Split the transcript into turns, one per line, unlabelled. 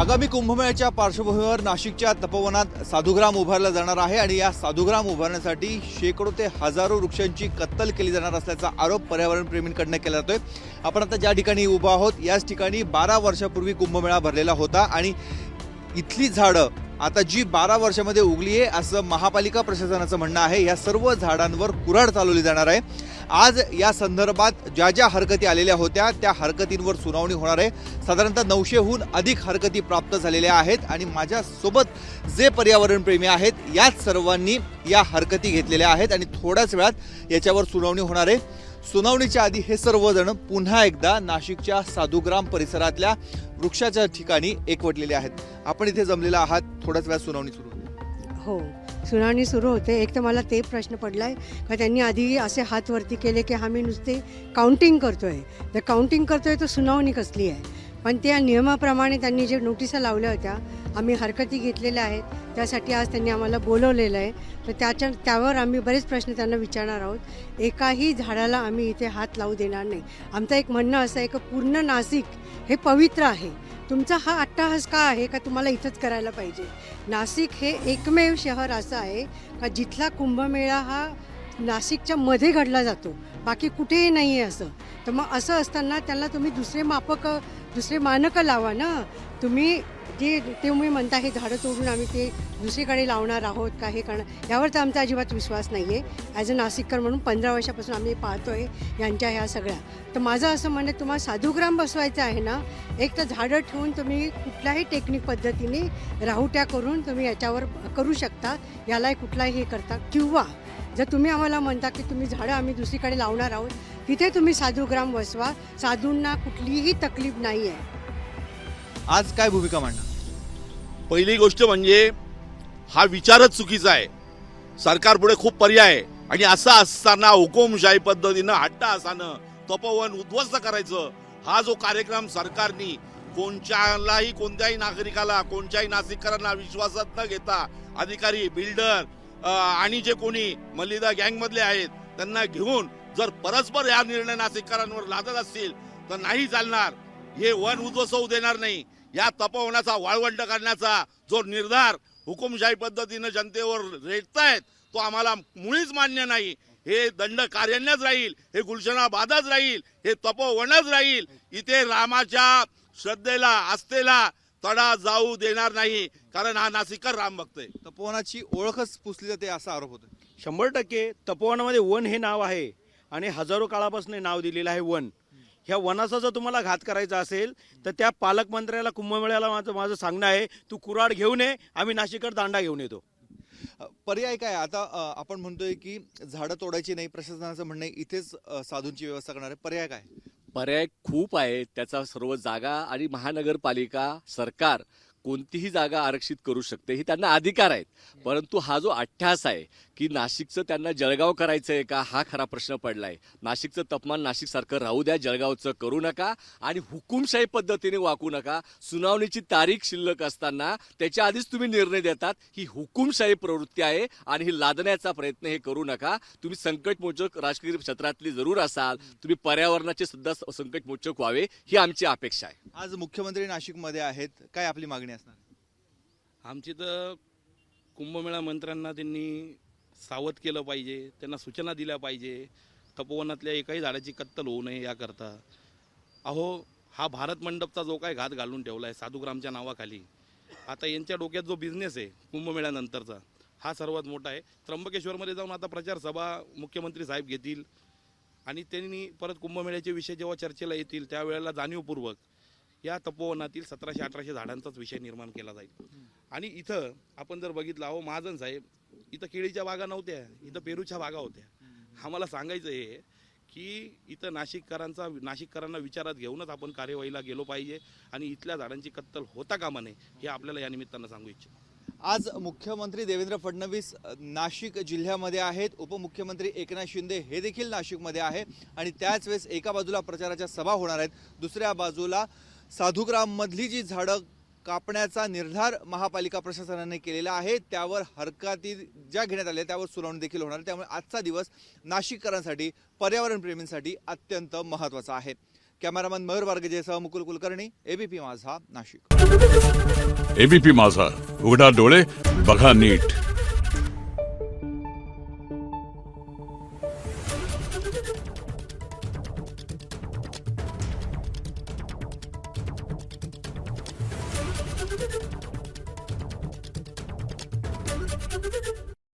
आगामी कुंभमेळ्याच्या पार्श्वभूमीवर नाशिकच्या तपोवनात साधुग्राम उभारला जाणार आहे आणि या साधुग्राम उभारण्यासाठी शेकडो ते हजारो वृक्षांची कत्तल केली जाणार असल्याचा आरोप पर्यावरण प्रेमींकडनं केला जातोय. आपण आता ज्या ठिकाणी उभा आहोत याच ठिकाणी बारा वर्षापूर्वी कुंभमेळा भरलेला होता आणि इथली झाडं आता जी बारा वर्षामध्ये उगली आहे असं महापालिका प्रशासनाचं म्हणणं आहे या सर्व झाडांवर कुऱ्हाड चालवली जाणार आहे. आज या संदर्भात ज्या ज्या हरकती आलेल्या होत्या त्या हरकतींवर सुनावणी होणार आहे. साधारणतः नऊशेहून अधिक हरकती प्राप्त झालेल्या आहेत आणि माझ्यासोबत जे पर्यावरणप्रेमी आहेत याच सर्वांनी या हरकती घेतलेल्या आहेत आणि थोड्याच वेळात याच्यावर सुनावणी होणार आहे. सुनावणीच्या आधी हे सर्वजण पुन्हा एकदा नाशिकच्या साधुग्राम परिसरातल्या वृक्षाच्या ठिकाणी एकवटलेले आहेत. आपण इथे जमलेला आहात. थोड्याच वेळात सुनावणी सुरू
हो सुनावणी सुरू होते. एक तर मला ते प्रश्न पडलाय का त्यांनी आधी असे हात वरती केले की आम्ही नुसते काउंटिंग करतोय. जर काउंटिंग करतोय तर सुनावणी कसली आहे? पण त्या नियमाप्रमाणे त्यांनी जे नोटिसा लावल्या होत्या आम्ही हरकती घेतलेल्या आहेत. त्यासाठी आज त्यांनी आम्हाला बोलवलेलं आहे. तर त्याच्या त्यावर आम्ही बरेच प्रश्न त्यांना विचारणार आहोत. एकाही झाडाला आम्ही इथे हात लावू देणार नाही. आमचं एक म्हणणं असं आहे की पूर्ण नाशिक हे पवित्र आहे. तुमचा हा अट्टाहास का आहे का तुम्हाला इथंच करायला पाहिजे? नाशिक हे एकमेव शहर असं आहे का जिथला कुंभमेळा हा नाशिकच्या मध्ये घडला जातो? बाकी कुठेही नाही आहे असं. तर मग असं असताना त्यांना तुम्ही दुसरे मापक दुसरे मानकं लावा ना. तुम्ही जे ते तुम्ही म्हणता हे झाडं तोडून आम्ही ते दुसरीकडे लावणार आहोत का हे करणार यावर तर आमचा अजिबात विश्वास नाही आहे ॲज अ नाशिककर म्हणून पंधरा वर्षापासून आम्ही पाहतो आहे यांच्या ह्या सगळ्या. तर माझं असं म्हणणं आहे, तुम्हाला साधुग्राम बसवायचं आहे ना एक तर झाडं ठेवून तुम्ही कुठल्याही टेक्निक पद्धतीने राहुट्या करून तुम्ही याच्यावर करू शकता यालाही कुठलाही हे करता. किंवा जर तुम्ही आम्हाला म्हणता की तुम्ही झाडं आम्ही दुसरीकडे लावणार आहोत तिथे तुम्ही साधुग्राम बसवा. साधूंना कुठलीही तकलीफ नाही आहे
आज काय भूमिका मांडणार?
पहिली गोष्ट म्हणजे हा विचारच चुकीचा आहे. सरकार पुढे खूप पर्याय आहे. आणि असं असताना हुकुमशाही पद्धतीनं हट्टासानं तपोवन उद्ध्वस्त करायचं हा जो कार्यक्रम सरकारनी कोणत्यालाही कोणत्याही नागरिकाला कोणत्याही नाशिककरांना विश्वासात न घेता अधिकारी बिल्डर आणि जे कोणी मल्लिदा गँगमधले आहेत त्यांना घेऊन जर परस्पर या निर्णय नाशिककरांवर लादत असतील तर नाही चालणार. हे वन उद्ध्वस्त होऊ देणार नाही. या तपोवनाचा वाळवंट करण्याचा जो निर्धार हुकुमशाही पद्धतीनं जनतेवर रेटतायत तो आम्हाला मुळीच मान्य नाही. हे दंड कार्यान्यच राहील हे गुलशनाबादच राहील हे तपोवनच राहील. इथे रामाच्या श्रद्धेला आस्थेला तडा जाऊ देणार नाही कारण हा नाशिकर राम भक्त आहे
तपोवनाची ओळखच पुसली जाते असा आरोप होतो
शंभर टक्के तपोवनामध्ये वन हे नाव आहे आणि हजारो काळापासून हे नाव दिलेलं आहे वन. ह्या वनाचा जर तुम्हाला घात करायचा असेल तर त्या पालकमंत्र्याला कुंभमेळ्याला माझं माझं सांगणं आहे तू कुराड घेऊन ये आम्ही नाशिककडे दांडा घेऊन येतो.
पर्याय काय? आता आपण म्हणतोय की झाडं तोडायची नाही प्रशासनाचं म्हणणं आहे इथेच साधूंची व्यवस्था करणार आहे. पर्याय काय?
पर्याय खूप आहे त्याचा सर्व जागा आणि महानगरपालिका सरकार कोणतीही जागा आरक्षित करू शकते हे त्यांना अधिकार आहेत. परंतु हा जो अठ्ठास आहे की नाशिकचं त्यांना जळगाव करायचं आहे का हा खरा प्रश्न पडलाय. नाशिकचं तापमान नाशिकसारखं राहू द्या जळगावचं करू नका आणि हुकुमशाही पद्धतीने वाकू नका. सुनावणीची तारीख शिल्लक असताना त्याच्या आधीच तुम्ही निर्णय देतात ही हुकुमशाही प्रवृत्ती आहे आणि ही लादण्याचा प्रयत्न हे करू नका. तुम्ही संकटमोचक राजकीय क्षेत्रातली जरूर असाल तुम्ही पर्यावरणाचे सुद्धा संकटमोचक व्हावे ही आमची अपेक्षा आहे.
आज मुख्यमंत्री नाशिकमध्ये आहेत. काय आपली मागणी? असणार?
आमची तर कुंभमेळा मंत्र्यांना त्यांनी सावध केलं पाहिजे त्यांना सूचना दिल्या पाहिजे. तपोवनातल्या एकाही झाडाची कत्तल होऊ नये याकरता. अहो हा भारत मंडपचा जो काय घात घालून ठेवला आहे साधुग्रामच्या नावाखाली आता यांच्या डोक्यात जो बिझनेस आहे कुंभमेळ्यानंतरचा हा सर्वात मोठा आहे. त्र्यंबकेश्वरमध्ये जाऊन आता प्रचार सभा मुख्यमंत्री साहेब घेतील आणि त्यांनी परत कुंभमेळ्याचे विषय जेव्हा चर्चेला येतील त्यावेळेला जाणीवपूर्वक या तपोवनातील सतराशे अठराशे झाडांचाच विषय निर्माण केला जाईल. आणि इथं आपण जर बघितलं अहो महाजन साहेब इथं केळीच्या बागा नव्हत्या इथं पेरूच्या बागा होत्या. आम्हाला सांगायचं हे की इथं नाशिककरांचा नाशिककरांना विचारात घेऊनच आपण कार्यवाहीला गेलो पाहिजे आणि इथल्या झाडांची कत्तल होता कामा नये हे आपल्याला या निमित्तानं सांगू इच्छितो.
आज मुख्यमंत्री देवेंद्र फडणवीस नाशिक जिल्ह्यामध्ये आहेत. उपमुख्यमंत्री एकनाथ शिंदे हे देखील नाशिकमध्ये आहे. आणि त्याच वेळेस एका बाजूला प्रचाराच्या सभा होणार आहेत. दुसऱ्या बाजूला साधुग्राममधली जी झाडं कापण्याचा निर्धार महापालिका प्रशासनाने केलेला आहे त्यावर हरकती ज्या घेण्यात आल्या त्यावर सुनावणी देखील होणार आहे. त्यामुळे आजचा दिवस नाशिककरांसाठी पर्यावरणप्रेमींसाठी अत्यंत महत्त्वाचा आहे. कॅमेरामन मयूर बार्गजेसह मुकुल कुलकर्णी एबीपी माझा नाशिक.
एबीपी माझा उघडा डोळे बघा नीट. Thank you.